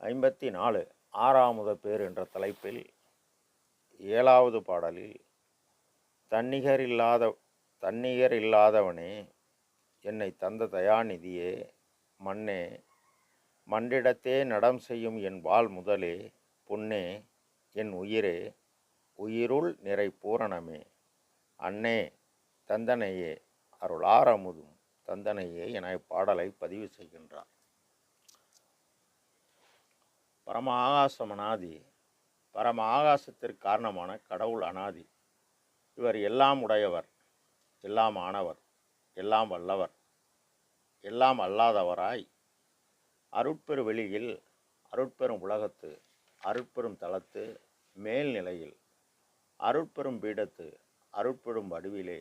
ஐம்பத்தி நாலு ஆறாமுத பேர் என்ற தலைப்பில் ஏழாவது பாடலில் தன்னிகர் இல்லாத தன்னிகர் இல்லாதவனே என்னை தந்த தயாநிதியே மண்ணே மண்டிடத்தே நடம் செய்யும் என் வாள் முதலே பொன்னே என் உயிரே உயிருள் நிறை பூரணமே அன்னே தந்தனையே அருளாரமுதும் தந்தனையே என பாடலை பதிவு செய்கின்றார். பரம ஆகாசம் அனாதி பரம ஆகாசத்திற்கு காரணமான கடவுள் அனாதி. இவர் எல்லாம் உடையவர் எல்லாம் ஆனவர் எல்லாம் வல்லவர் எல்லாம் அல்லாதவராய். அருட்பெரு வெளியில் அருட்பெரும் உலகத்து அருட்பெரும் தளத்து மேல்நிலையில் அருட்பெரும் பீடத்து அருட்பெரும் வடிவிலே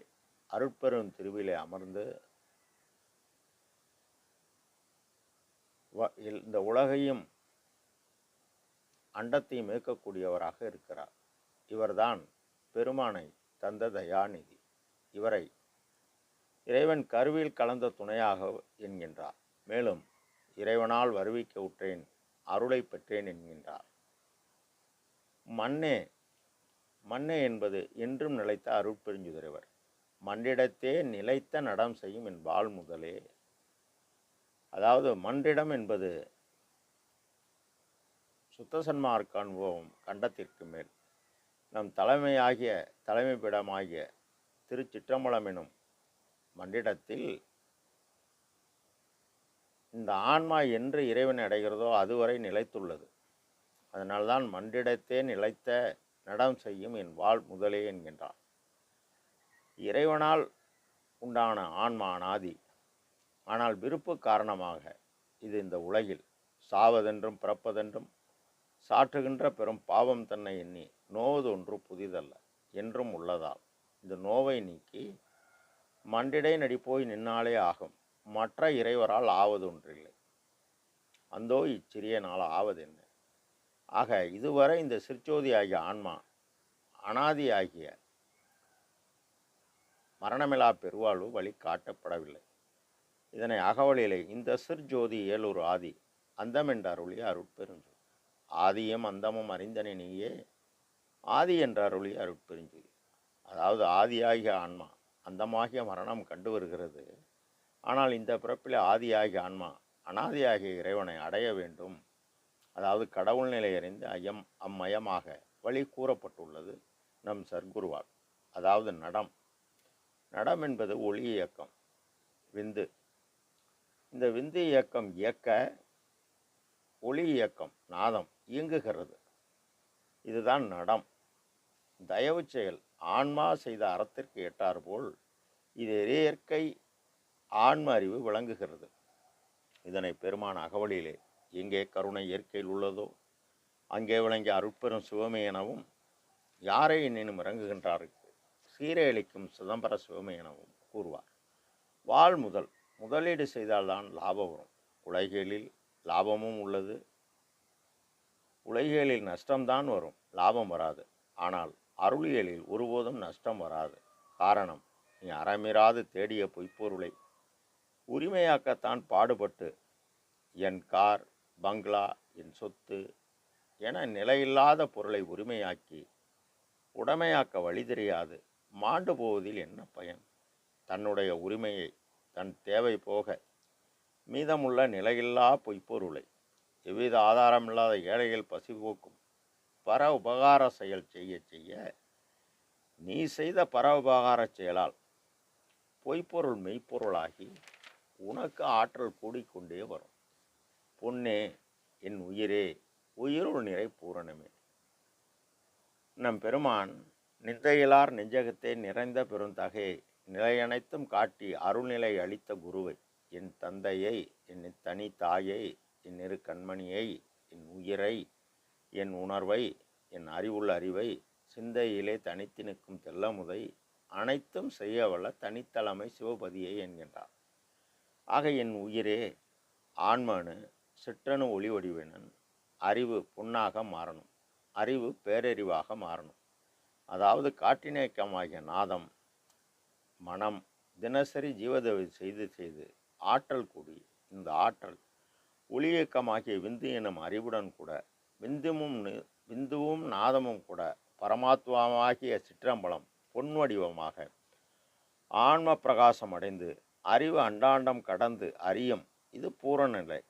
அருட்பெரும் திருவிலே அமர்ந்து வ- இந்த உலகையும் அண்டத்தையும் இயக்கக்கூடியவராக இருக்கிறார். இவர்தான் பெருமானை தந்த தயாநிதி. இவரை இறைவன் கருவில் கலந்த துணையாக என்கின்றார். மேலும் இறைவனால் வருவிக்க உற்றேன் அருளை பெற்றேன் என்கின்றார். மண்ணே மண்ணே என்பது என்றும் நிலைத்த அருட்பெருஞ்சுதிரவர் மன்றிடத்தே நிலைத்த நடம் செய்யும் என் வாழ் முதலே அதாவது மன்றிடம் என்பது சுத்தசன்மார்க்க அனுபவம் கண்டத்திற்கு மேல். நம் தலைமையாகிய தலைமைப்பிடமாகிய திருச்சிற்றம்பலம் எனும் மண்டிடத்தில் இந்த ஆன்மா என்று இறைவன் அடைகிறதோ அதுவரை நிலைத்துள்ளது. அதனால்தான் மன்றிடத்தே நிலைத்த நடம் செய்யும் என் வாழ் முதலே என்கின்றார் இறைவனால் உண்டான ஆன்மா அனாதி. ஆனால் விருப்பு காரணமாக இது இந்த உலகில் சாவதென்றும் பிறப்பதென்றும் சாற்றுகின்ற பெரும் பாவம் தன்னை எண்ணி நோவது ஒன்று புதிதல்ல என்றும் உள்ளதால். இந்த நோவை நீக்கி மண்டிடை நடிப்போய் நின்னாலே ஆகும். மற்ற இறைவரால் ஆவது ஒன்றில்லை அந்தோ இச்சிறிய நாள் ஆவதென்ன? ஆக இதுவரை இந்த சிற்சோதி ஆகிய ஆன்மா அனாதி ஆகிய மரணமிலா பெருவாழ்வு வழி காட்டப்படவில்லை. இதனை அகவலிலே இந்த சிற்ஜோதி ஏலூர் ஆதி அந்தமென்ற அருளிய அருட்பெருஞ்சோதி ஆதியும் அந்தமும் அறிந்தனை நீயே. ஆதி என்றார் ஒளி அருட்பெருஞ்சோதி அதாவது ஆதியாகிய ஆன்மா அந்தமாகிய மரணம் கண்டு வருகிறது. ஆனால் இந்த பிறப்பில் ஆதியாகிய ஆன்மா அனாதியாகிய இறைவனை அடைய வேண்டும். அதாவது கடவுள் நிலை அறிந்து ஐயம் அம்மயமாக வழி கூறப்பட்டுள்ளது நம் சர்க்குருவால். அதாவது நடம். நடம் என்பது ஒளி இயக்கம் விந்து. இந்த விந்து இயக்கம் இயக்க ஒளி இயக்கம் நாதம் இயங்குகிறது. இதுதான் நடம். தயவு செயல் ஆன்மா செய்த அறத்திற்கு எட்டாறுபோல் இது இயற்கை ஆன்ம அறிவு விளங்குகிறது. இதனை பெருமான் அகவலிலே எங்கே கருணை இயற்கையில் உள்ளதோ அங்கே விளங்கிய அருட்பெரும் சிவமே எனவும் யாரை என்னும் இறங்குகின்றாருக்கு சீரழிக்கும் சிதம்பர சிவமே எனவும் கூறுவார். வாழ் முதல் முதலீடு செய்தால்தான் லாபம் வரும். உலகியலில் லாபமும் உள்ளது. உலகியலில் நஷ்டம்தான் வரும் லாபம் வராது. ஆனால் அருளியலில் ஒருபோதும் நஷ்டம் வராது. காரணம் நீ அறமிராது தேடிய பொய்ப்பொருளை. உரிமையாக்கத்தான் பாடுபட்டு என் கார் பங்களா என் சொத்து என நிலையில்லாத பொருளை உரிமையாக்கி உடைமையாக்க வழி தெரியாது. மாண்டு போவதில் என்ன பயன்? தன்னுடைய உரிமையை தன் தேவை போக மீதமுள்ள நிலையில்லா பொய்ப்பொருளை எவ்வித ஆதாரமில்லாத ஏழைகள் பசி போக்கும் பர உபகார செயல் செய்ய செய்ய நீ செய்த பர உபகார செயலால் பொய்ப்பொருள் மெய்ப்பொருளாகி உனக்கு ஆற்றல் கூடிக்கொண்டே வரும். பொன்னே என் உயிரே உயிருள் நிறை பூரணமே. நம் பெருமான் நிந்தையிலார் நெஞ்சகத்தை நிறைந்த பெருந்தகை நிலையனைத்தும் காட்டி அருள்நிலை அளித்த குருவை. என் தந்தையை என் தனி தாயை என் இரு கண்மணியை என் உயிரை என் உணர்வை என் அறிவுள்ள அறிவை சிந்தையிலே தனித்து நிற்கும் தெல்லமுதை அனைத்தும் செய்யவல்ல தனித்தலைமை சிவபதியை என்கின்றார். ஆக என் உயிரே ஆன்மனு சிற்றணு ஒளி வடிவினன் அறிவு புண்ணாக மாறணும் அறிவு பேரறிவாக மாறணும். அதாவது காட்டினேக்கமாகிய நாதம் மனம் தினசரி ஜீவதவி செய்து செய்து ஆற்றல் கூடி. இந்த ஆற்றல் ஒளியக்கமாகிய விந்து எனும் அறிவுடன் கூட விந்துமும் நி- விந்துவும் நாதமும் கூட பரமாத்மாவாகிய சிற்றம்பலம் பொன் வடிவமாக ஆன்ம பிரகாசம் அடைந்து அறிவு அண்டாண்டம் கடந்து அறியும் இது பூரண நிலை.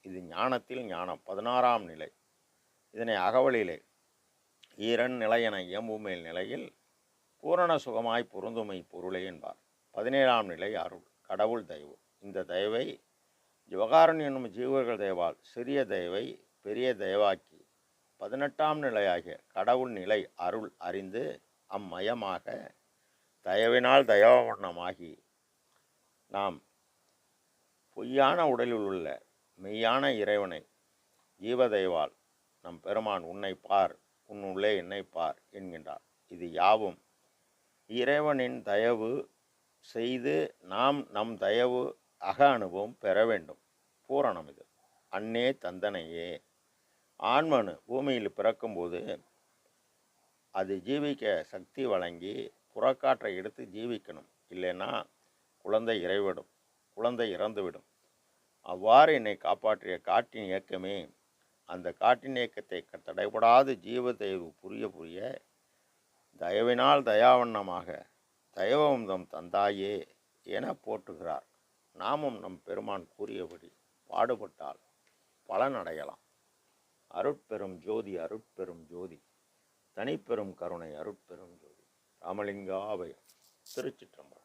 இது ஞானத்தில் ஞானம். பதினாறாம் நிலை. இதனை அகவலிலே ஈரன் நிலையென இயம்புமேல் நிலையில் பூரண சுகமாய் பொருந்துமை பொருளை என்பார். பதினேழாம் நிலை அருள். கடவுள் தெய்வம் இந்த தயவை ஜவகாரன் என்னும் ஜீவர்கள் தயவால் சிறிய தயவை பெரிய தயவாக்கி பதினெட்டாம் நிலையாகிய கடவுள் நிலை அருள் அறிந்து அம்மயமாக தயவினால் தயவண்ணமாகி நாம் பொய்யான உடலில் உள்ள மெய்யான இறைவனை ஜீவதயவால் நம் பெருமான் உன்னை பார் உன்னுள்ளே என்னை பார் என்கின்றார். இது யாவும் இறைவனின் தயவு செய்து நாம் நம் தயவு அக அனுபவம் பெற வேண்டும். பூரணம் இது. அன்னே தந்தனையே. ஆண்மனு பூமியில் பிறக்கும்போது அது ஜீவிக்க சக்தி வழங்கி புறக்காற்றை எடுத்து ஜீவிக்கணும். இல்லைன்னா குழந்தை இறைவிடும். குழந்தை இறந்துவிடும். அவ்வாறு என்னை காப்பாற்றிய காட்டின் இயக்கமே அந்த காட்டின் இயக்கத்தை க- தடைபடாது ஜீவ தயவு புரிய புரிய தயவினால் தயாவண்ணமாக தயவந்தம் தந்தாயே என போற்றுகிறார். நாமும் நம் பெருமான் கூறியபடி பாடுபட்டால் பலனடையலாம் அருட்பெரும் ஜோதி அருட்பெரும் ஜோதி. தனிப்பெரும் கருணை அருட்பெரும் ஜோதி. ராமலிங்காபயம் திருச்சிற்றம்பலம்.